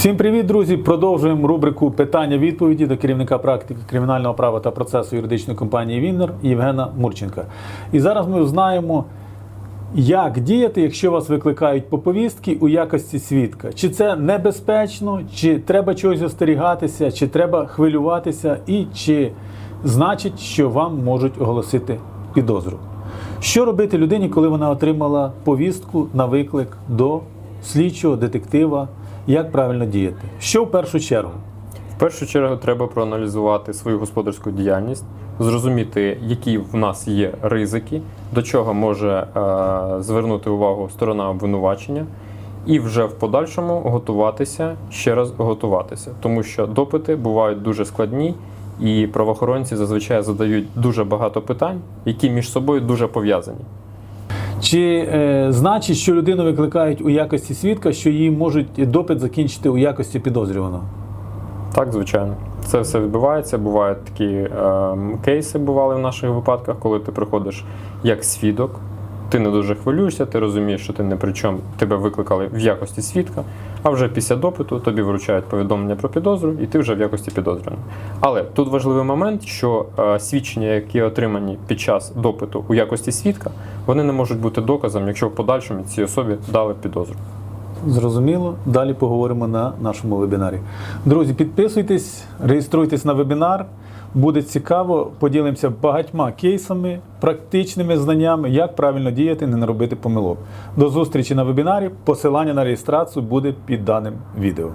Всім привіт, друзі! Продовжуємо рубрику питання-відповіді до керівника практики кримінального права та процесу юридичної компанії Віннер Євгена Мурченка. І зараз ми знаємо, як діяти, якщо вас викликають по повістки у якості свідка. Чи це небезпечно, чи треба чогось остерігатися, чи треба хвилюватися, і чи значить, що вам можуть оголосити підозру. Що робити людині, коли вона отримала повістку на виклик до слідчого детектива? Як правильно діяти? Що в першу чергу? В першу чергу треба проаналізувати свою господарську діяльність, зрозуміти, які в нас є ризики, до чого може е, звернути увагу сторона обвинувачення, і вже в подальшому готуватися, ще раз готуватися, тому що допити бувають дуже складні, і правоохоронці зазвичай задають дуже багато питань, які між собою дуже пов'язані. Чи е, значить, що людину викликають у якості свідка, що її можуть допит закінчити у якості підозрюваного? Так, звичайно, це все відбувається. Бувають такі е, кейси, бували в наших випадках, коли ти приходиш як свідок. Ти не дуже хвилюєшся, ти розумієш, що ти не при чому, тебе викликали в якості свідка, а вже після допиту тобі вручають повідомлення про підозру, і ти вже в якості підозрюваного. Але тут важливий момент, що е, свідчення, які отримані під час допиту у якості свідка, вони не можуть бути доказом, якщо в подальшому цій особі дали підозру. Зрозуміло. Далі поговоримо на нашому вебінарі. Друзі, підписуйтесь, реєструйтесь на вебінар. Буде цікаво, поділимося багатьма кейсами, практичними знаннями, як правильно діяти, не наробити помилок. До зустрічі на вебінарі. Посилання на реєстрацію буде під даним відео.